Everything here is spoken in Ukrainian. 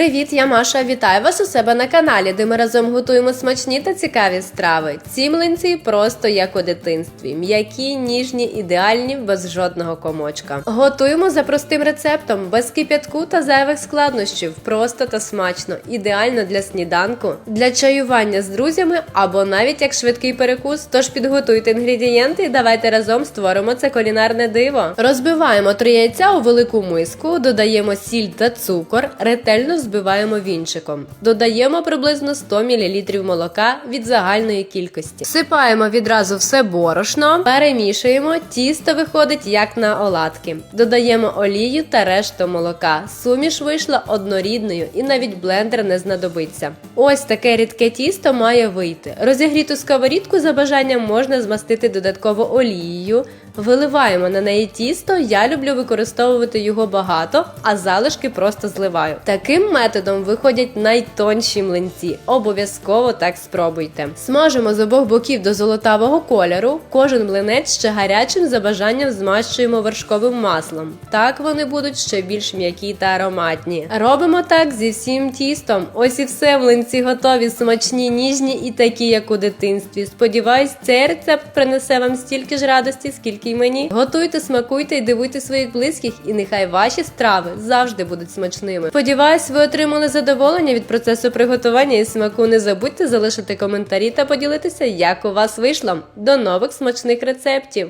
Привіт, я Маша. Вітаю вас у себе на каналі, де ми разом готуємо смачні та цікаві страви. Ці млинці просто як у дитинстві, м'які, ніжні, ідеальні, без жодного комочка. Готуємо за простим рецептом, без кип'ятку та зайвих складнощів, просто та смачно, ідеально для сніданку, для чаювання з друзями або навіть як швидкий перекус. Тож підготуйте інгредієнти і давайте разом створимо це кулінарне диво. Розбиваємо три яйця у велику миску, додаємо сіль та цукор, ретельно збиваємо вінчиком. Додаємо приблизно 100 мл молока від загальної кількості. Всипаємо відразу все борошно, перемішуємо, тісто виходить як на оладки. Додаємо олію та решту молока. Суміш вийшла однорідною і навіть блендер не знадобиться. Ось таке рідке тісто має вийти. Розігріту сковорідку за бажанням можна змастити додатково олією. Виливаємо на неї тісто. Я люблю використовувати його багато, а залишки просто зливаю. Таким методом виходять найтонші млинці. Обов'язково так спробуйте. Смажимо з обох боків до золотавого кольору. Кожен млинець ще гарячим за бажанням змащуємо вершковим маслом. Так вони будуть ще більш м'які та ароматні. Робимо так зі всім тістом. Ось і все, млинці готові, смачні, ніжні і такі, як у дитинстві. Сподіваюсь, цей рецепт принесе вам стільки ж радості, скільки й мені. Готуйте, смакуйте і дивуйте своїх близьких, і нехай ваші страви завжди будуть смачними. Сподіваюсь, отримали задоволення від процесу приготування і смаку. Не забудьте залишити коментарі та поділитися, як у вас вийшло. До нових смачних рецептів!